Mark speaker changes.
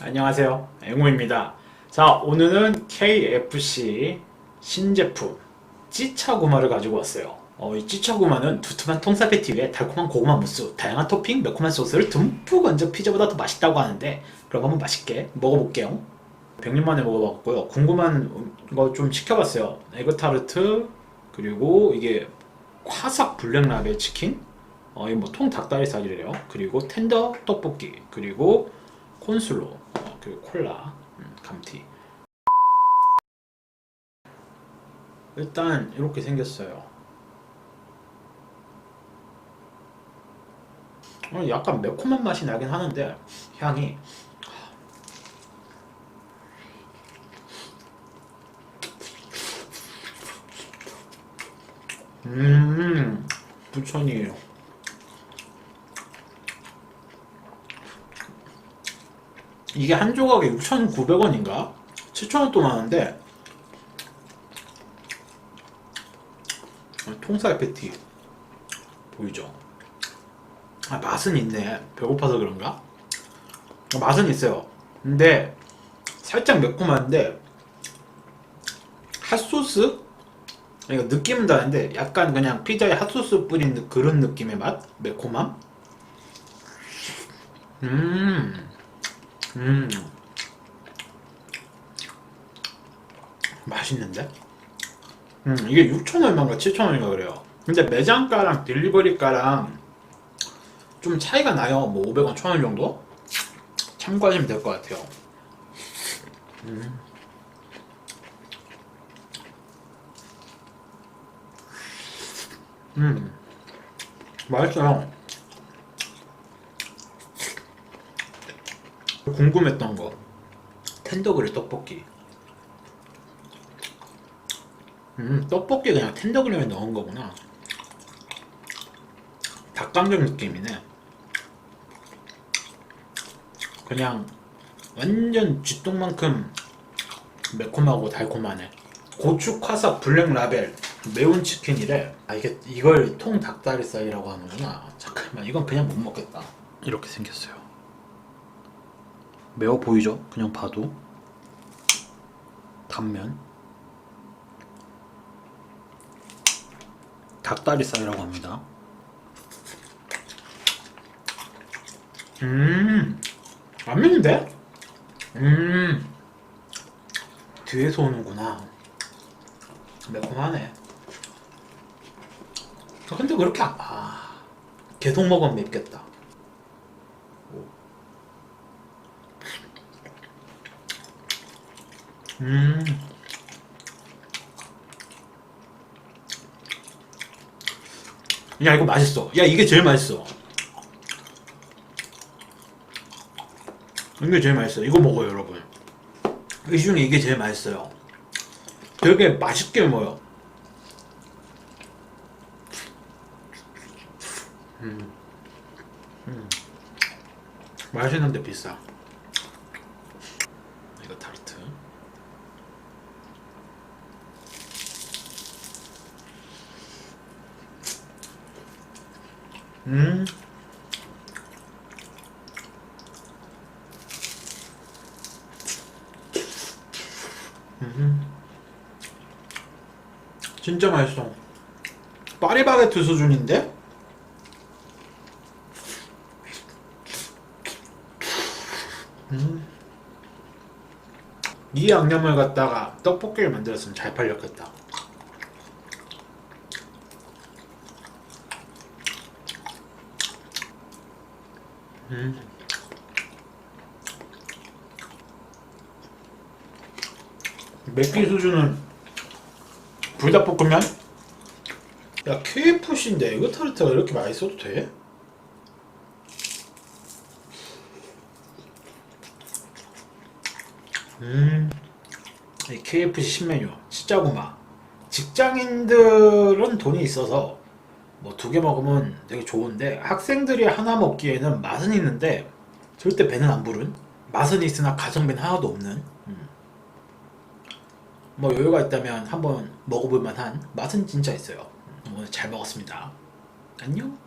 Speaker 1: 안녕하세요. 앵호입니다. 자, 오늘은 KFC 신제품 찌차구마를 가지고 왔어요. 어, 이 찌차구마는 두툼한 통살 패티 위에 달콤한 고구마 무스, 다양한 토핑, 매콤한 소스를 듬뿍 얹어 피자보다 더 맛있다고 하는데 그럼 한번 맛있게 먹어볼게요. 100년 만에 먹어봤고요. 궁금한 거 좀 시켜봤어요. 에그타르트 그리고 이게 화삭 블랙라벨 치킨 어, 이뭐 통 닭다리 살이래요. 그리고 텐더 떡볶이 그리고 콘슬로 어, 그리고 콜라 음, 감티 일단 이렇게 생겼어요. 어, 약간 매콤한 맛이 나긴 하는데 향이 음 부천이에요. 이게 한 조각에 6,900원인가? 7,000원 또 나는데 통살 패티 보이죠? 아, 맛은 있네. 배고파서 그런가? 어, 맛은 있어요. 근데 살짝 매콤한데 핫소스? 이거 느낌은 다른데 약간 그냥 피자에 핫소스 뿌린 느- 그런 느낌의 맛? 매콤함? 음. 음. 맛있는데? 음, 이게 6,000원인가 7,000원인가 그래요. 근데 매장가랑 딜리버리가랑 좀 차이가 나요. 뭐 500원, 1,000원 정도? 참고하시면 될 것 같아요. 음. 음. 맛있어요. 궁금했던 거. 텐더그릴 떡볶이. 음 떡볶이 그냥 텐더그릴에 넣은 거구나. 닭강정 느낌이네. 그냥 완전 쥐똥만큼 매콤하고 달콤하네. 고추 화삭 블랙 라벨. 매운 치킨이래. 아 이게 이걸 통 닭다리살이라고 하는구나. 잠깐만 이건 그냥 못 먹겠다. 이렇게 생겼어요 매워 보이죠? 그냥 봐도. 단면. 닭다리살이라고 합니다. 음 라면인데? 음 뒤에서 오는구나. 매콤하네. 아, 근데 그렇게 안- 아 계속 먹으면 맵겠다 음. 야 이거 맛있어. 야 이게 제일 맛있어. 이게 제일 맛있어. 이거 먹어요 여러분. 이 중에 이게 제일 맛있어요. 되게 맛있게 먹어요. 음. 음. 맛있는데 비싸. 이거 타르트. 음. 음. 진짜 맛있어. 파리바게트 수준인데? 음. 이 양념을 갖다가 떡볶이를 만들었으면 잘 팔렸겠다. 음. 맵기 수준은 불닭볶음면? 야 KFC인데 에그 타르트가 이렇게 맛있어도 돼? 음, 이 KFC 신메뉴 진짜구마. 직장인들은 돈이 있어서 뭐 두 개 먹으면 되게 좋은데 학생들이 하나 먹기에는 맛은 있는데 절대 배는 안 부른 맛은 있으나 가성비는 하나도 없는. 음. 뭐 여유가 있다면 한번 먹어볼 만한 맛은 진짜 있어요. 음, 오늘 잘 먹었습니다. 안녕